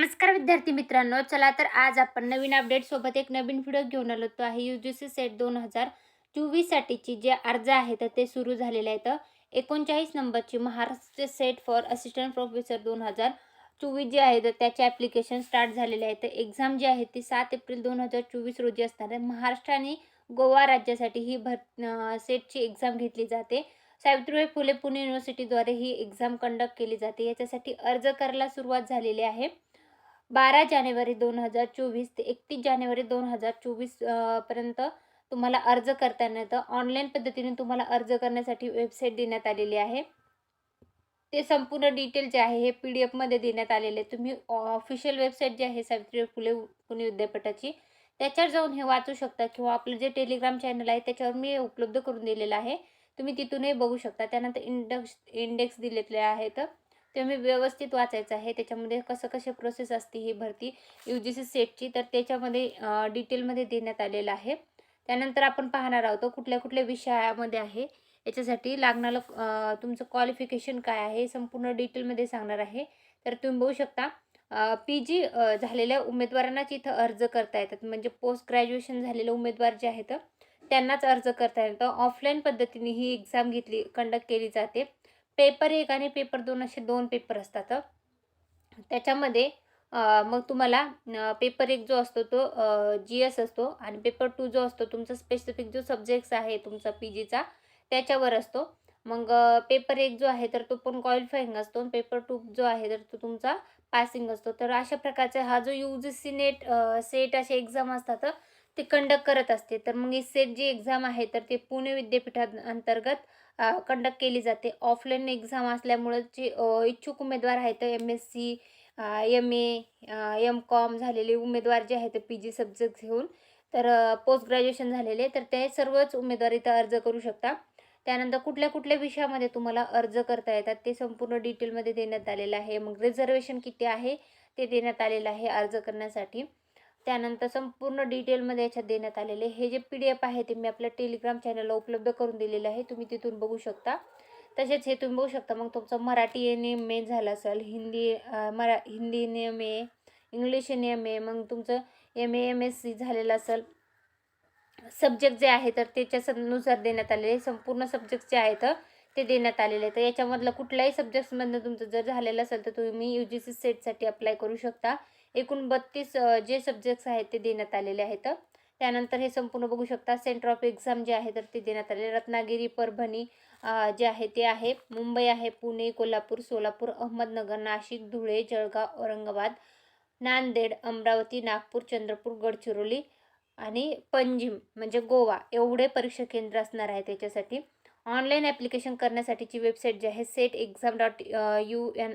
नमस्कार विद्यार्थी मित्रांनो चला तर आज आपण नवीन अपडेट सोबत एक नवीन व्हिडिओ घेऊन आलो. तो आहे यू जी सी सेट दोन हजार चोवीससाठीची जे अर्ज आहे तर ते सुरू झालेले आहेत एकोणचाळीस नंबरची Maharashtra SET for assistant professor दोन हजार चोवीस जे आहे तर त्याचे ॲप्लिकेशन स्टार्ट झालेले आहे. तर एक्झाम जी आहे ती सात एप्रिल दोन हजार चोवीस रोजी असणार आहे. महाराष्ट्र आणि गोवा राज्यासाठी ही भर सेटची एक्झाम घेतली जाते. सावित्रीबाई फुले पुणे युनिव्हर्सिटीद्वारे ही एक्झाम कंडक्ट केली जाते. याच्यासाठी अर्ज करायला सुरुवात झालेली आहे. बारा जानेवारी दोन हजार चोवीस ते एकतीस जानेवारी दोन हजार चोवीसपर्यंत तुम्हाला अर्ज करता येतं ऑनलाईन पद्धतीने तुम्हाला अर्ज करण्यासाठी वेबसाईट देण्यात आलेली आहे. ते संपूर्ण डिटेल जे आहे हे पी डी एफमध्ये देण्यात आलेले. तुम्ही ऑफिशियल वेबसाईट जी आहे सावित्रीबाई फुले पुणे विद्यापीठाची त्याच्यावर जाऊन हे वाचू शकता किंवा आपलं जे टेलिग्राम चॅनल आहे त्याच्यावर मी उपलब्ध करून दिलेलं आहे. तुम्ही तिथूनही बघू शकता. त्यानंतर इंडक्स इंडेक्स दिलेले आहेत. ते मी व्यवस्थित वाचायचं आहे. त्याच्यामध्ये कसं कसे प्रोसेस असते ही भरती. यू जी सी सेटची तर त्याच्यामध्ये डिटेलमध्ये देण्यात आलेलं आहे. त्यानंतर आपण पाहणार आहोत कुठल्या कुठल्या विषयामध्ये आहे. याच्यासाठी लागणारं तुमचं क्वालिफिकेशन काय आहे संपूर्ण डिटेलमध्ये सांगणार आहे. तर तुम्ही बघू शकता पी जी झालेल्या उमेदवारांनाच इथं अर्ज करता येतात. म्हणजे पोस्ट ग्रॅज्युएशन झालेले उमेदवार जे आहेत त्यांनाच अर्ज करता येतं ऑफलाईन पद्धतीने ही एक्झाम घेतली कंडक्ट केली जाते. पेपर एक आणि पेपर दोन असे दोन पेपर असतात त्याच्यामध्ये मग तुम्हाला पेपर एक जो असतो तो जी एस असतो आणि पेपर टू जो असतो तुमचा स्पेसिफिक जो सब्जेक्ट्स आहे तुमचा पी जीचा त्याच्यावर असतो. मग पेपर एक जो आहे तर तो पण क्वालिफाईंग असतो पेपर टू जो आहे तर तो तुमचा पासिंग असतो. तर अशा प्रकारचा हा जो U G C NET SET असे एक्झाम असतात ते कंडक्ट करत असते. तर मग ही सेट जी एक्झाम आहे तर ते पुणे विद्यापीठा अंतर्गत कंडक्ट केली जाते. ऑफलाईन एक्झाम असल्यामुळं जे इच्छुक उमेदवार आहेत M S C M A M com झालेले उमेदवार जे आहेत पी जी सब्जेक्ट घेऊन तर पोस्ट ग्रॅज्युएशन झालेले. तर ते सर्वच उमेदवार इथं अर्ज करू शकता. त्यानंतर कुठल्या कुठल्या विषयामध्ये तुम्हाला अर्ज करता येतात ते संपूर्ण डिटेलमध्ये देण्यात आलेलं आहे. मग रिझर्वेशन किती आहे ते देण्यात आलेलं आहे अर्ज करण्यासाठी. त्यानंतर संपूर्ण डिटेलमध्ये याच्यात देण्यात आलेले हे जे पी डी एफ आहे ते मी आपल्या टेलिग्राम चॅनलला उपलब्ध करून दिलेलं आहे. तुम्ही तिथून बघू शकता. तसेच हे तुम्ही बघू शकता. मग तुमचं मराठी एन एम ए झालं असेल हिंदी मरा Hindi N M A English N M A मग तुमचं M A M S C झालेलं असेल. सब्जेक्ट जे आहे तर त्याच्यानुसार देण्यात आलेले संपूर्ण सब्जेक्ट जे आहेत ते देण्यात आलेले. आहेत तर याच्यामधलं कुठल्याही सब्जेक्ट्समधनं तुमचं जर झालेलं असेल तर तुम्ही यू जी सी सेटसाठी अप्लाय करू शकता. एकूण बत्तीस जे सब्जेक्ट्स आहेत ते देण्यात आलेले आहेत. त्यानंतर हे संपूर्ण बघू शकता. सेंटर ऑफ एक्झाम जे आहे तर ते देण्यात आले रत्नागिरी परभणी जे आहे ते आहे. मुंबई आहे पुणे कोल्हापूर सोलापूर अहमदनगर नाशिक धुळे जळगाव औरंगाबाद नांदेड अमरावती नागपूर चंद्रपूर गडचिरोली आणि पंजिम म्हणजे गोवा. एवढे परीक्षा केंद्र असणार आहे त्याच्यासाठी. ऑनलाईन ॲप्लिकेशन करण्यासाठीची वेबसाईट जी आहे SET exam dot U N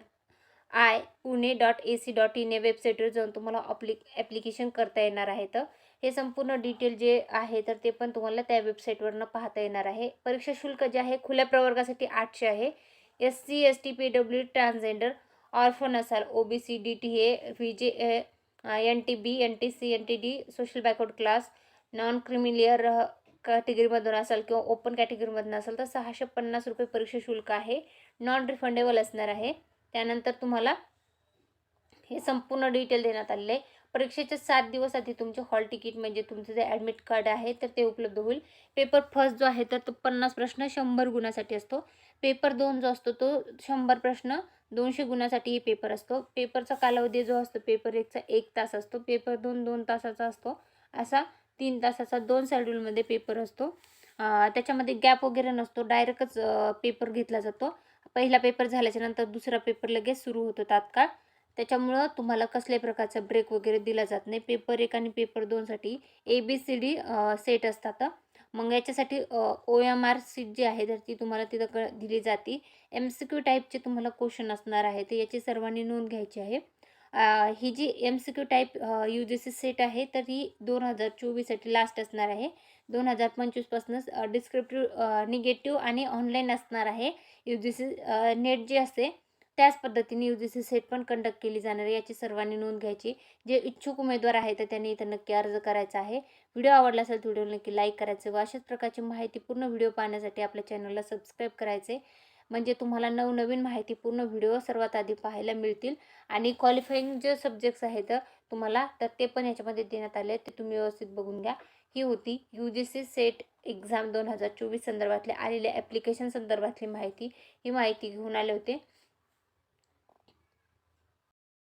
I Pune dot A C dot in या वेबसाईटवर जाऊन तुम्हाला अप्लिक ॲप्लिकेशन करता येणार आहे. तर हे संपूर्ण डिटेल जे आहे तर ते पण तुम्हाला त्या वेबसाईटवरनं पाहता येणार आहे. परीक्षा शुल्क जे आहे खुल्या प्रवर्गासाठी आठशे आहे. S C S T P W transgender orphan असाल O B C D T A V J N T B N T C N T D social backward class non creamy layer कॅटेगरीमधून असाल किंवा open कॅटेगरीमधून असाल तर सहाशे पन्नास रुपये परीक्षा शुल्क आहे. नॉन रिफंडेबल असणार आहे. त्यानंतर तुम्हाला हे संपूर्ण डिटेल देण्यात आलेलं आहे. परीक्षेच्या सात दिवस आधी तुमचे हॉल तिकीट म्हणजे तुमचं जे ॲडमिट कार्ड आहे तर ते उपलब्ध होईल. पेपर फर्स्ट जो आहे तर तो पन्नास प्रश्न शंभर गुणासाठी असतो. पेपर दोन जो असतो तो शंभर प्रश्न दोनशे गुणासाठीही पेपर असतो. पेपरचा कालावधी जो असतो पेपर एकचा एक तास असतो. पेपर दोन दोन तासाचा असतो. असा तीन तासाचा दोन शेड्यूलमध्ये पेपर असतो. त्याच्यामध्ये गॅप वगैरे नसतो. डायरेक्टच पेपर घेतला जातो. पहिला पेपर झाल्याच्यानंतर दुसरा पेपर लगेच सुरू होतो तात्काळ. त्याच्यामुळं तुम्हाला कसल्याही प्रकारचा ब्रेक वगैरे दिला जात नाही. पेपर एक आणि पेपर दोनसाठी A B C D set असतात. मग याच्यासाठी ओ एम आर सीट जी आहे तर ती तुम्हाला तिथं क दिली जाते. एम सी क्यू टाईपचे तुम्हाला क्वेश्चन असणार आहे. तर याची सर्वांनी नोंद घ्यायची आहे. ही जी M C Q type U G C set आहे तर ही दोन हजार चोवीससाठी लास्ट असणार आहे. दोन हजार पंचवीसपासूनच डिस्क्रिप्टिव्ह निगेटिव्ह आणि ऑनलाईन असणार आहे. यू जी सी नेट जी असते त्याच पद्धतीने यू जी सी सेट पण कंडक्ट केली जाणार आहे. याची सर्वांनी नोंद घ्यायची. जे इच्छुक उमेदवार आहे तर त्यांनी इथं नक्की अर्ज करायचा आहे. व्हिडिओ आवडला असेल तर व्हिडिओ नक्की लाईक करायचं व अशाच प्रकारची माहिती पूर्ण व्हिडिओ पाहण्यासाठी आपल्या चॅनलला सबस्क्राईब करायचे. म्हणजे तुम्हाला नवनवीन माहितीपूर्ण व्हिडिओ सर्वात आधी पाहायला मिळतील. आणि क्वालिफाईंग जे सब्जेक्ट्स आहेत तुम्हाला तर ते पण याच्यामध्ये देण्यात आले आहेत. ते तुम्ही व्यवस्थित बघून घ्या. ही होती U G C set exam दोन हजार चोवीस संदर्भातले आलेल्या ॲप्लिकेशन संदर्भातली माहिती. ही माहिती घेऊन आले होते.